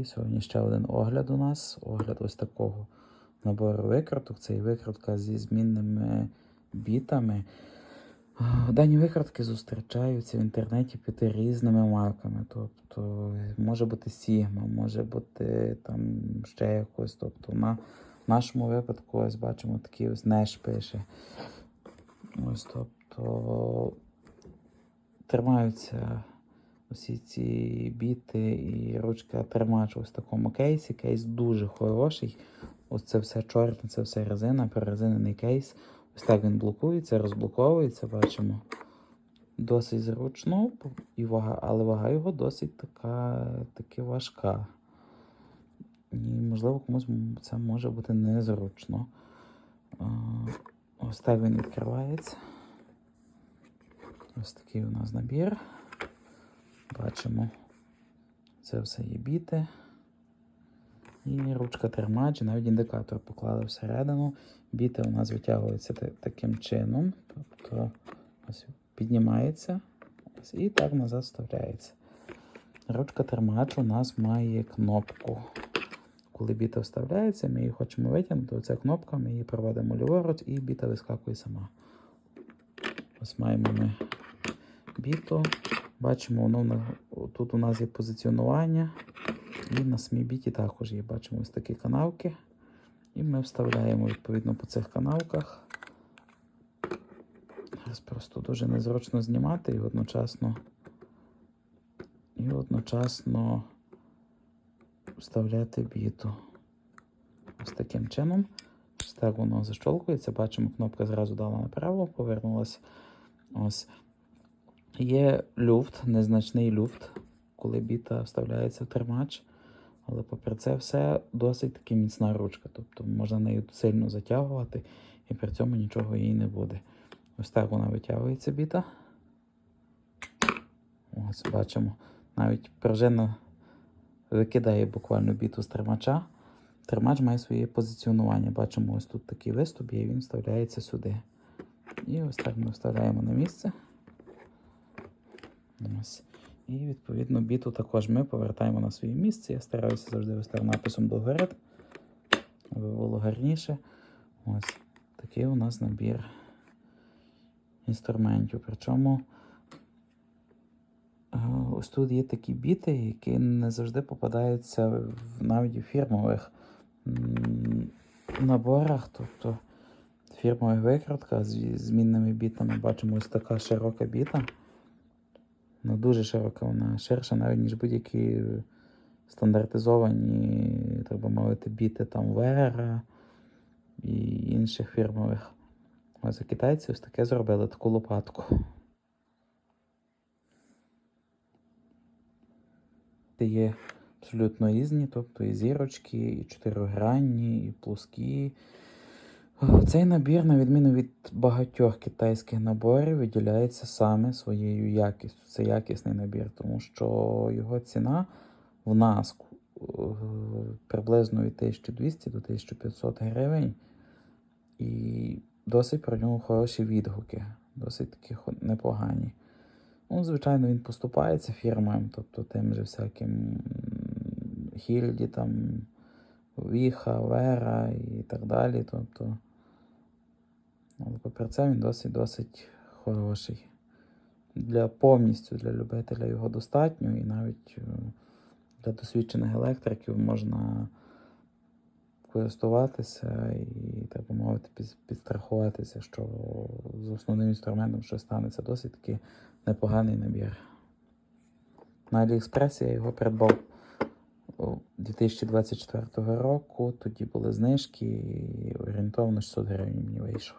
І сьогодні ще один огляд у нас. Огляд ось такого набору викруток. Це і викрутка зі змінними бітами. Дані викрутки зустрічаються в інтернеті під різними марками. Тобто може бути Sigma, може бути там ще якось. Тобто на нашому випадку ось бачимо такий ось Nash пише. Ось тобто тримаються усі ці біти і ручка тримач ось в такому кейсі. Кейс дуже хороший. Ось це все чорне, це все резина, перерезинений кейс. Ось так він блокується, розблоковується, бачимо. Досить зручно, і вага, але вага його досить така, таки важка. І, можливо, комусь це може бути незручно. Ось так він відкривається. Ось такий у нас набір. Бачимо, це все є біти. І ручка тримач, і навіть індикатор поклали всередину. Біти у нас витягуються таким чином. Тобто ось піднімається ось, і так назад вставляється. Ручка тримач у нас має кнопку. Коли біта вставляється, ми її хочемо витягнути, оця кнопка, ми її проводимо ліворуч і біта вискакує сама. Ось маємо ми біту. Бачимо, воно тут у нас є позиціонування. І на самій біті також є. Бачимо ось такі канавки. І ми вставляємо відповідно по цих канавках. Зараз просто дуже незручно знімати і одночасно. І одночасно вставляти біту. Ось таким чином. Ось так воно защолкується. Бачимо, кнопка зразу дала направо, повернулася. Ось. Є люфт, незначний люфт, коли біта вставляється в тримач. Але попри це все досить таки міцна ручка. Тобто можна нею сильно затягувати і при цьому нічого їй не буде. Ось так вона витягується біта. Ось бачимо. Навіть пружина викидає буквально біту з тримача. Тримач має своє позиціонування. Бачимо, ось тут такий виступ і він вставляється сюди. І ось так ми вставляємо на місце. Ось. І відповідно біту також ми повертаємо на своє місце. Я стараюся завжди вести написом догорит, аби було гарніше. Ось такий у нас набір інструментів. Причому е, ось тут є такі біти, які не завжди попадаються в, навіть у фірмових наборах. Тобто фірмова викрутка з змінними бітами. Бачимо ось така широка біта. Ну, дуже широка, вона ширша навіть, ніж будь-які стандартизовані, би мовити, біти там Вера і інших фірмових. Ось китайці ось таке зробили таку лопатку. Це є абсолютно різні, тобто і зірочки, і чотиригранні, і плоскі. Цей набір, на відміну від багатьох китайських наборів, виділяється саме своєю якістю. Це якісний набір, тому що його ціна в нас е, приблизно від 1200 до 1500 гривень. І досить про нього хороші відгуки, досить такі непогані. Ну, звичайно, він поступається фірмам, тобто тим же всяким Хільді, там, Віха, Вера і так далі. Тобто, це він досить досить хороший. Для повністю для любителя його достатньо, і навіть е, для досвідчених електриків можна користуватися і, так би мовити, підстрахуватися, що з основним інструментом що станеться досить таки непоганий набір. На Аліекспресі я його придбав 2024 року. Тоді були знижки і орієнтовно 600 гривень мені вийшло.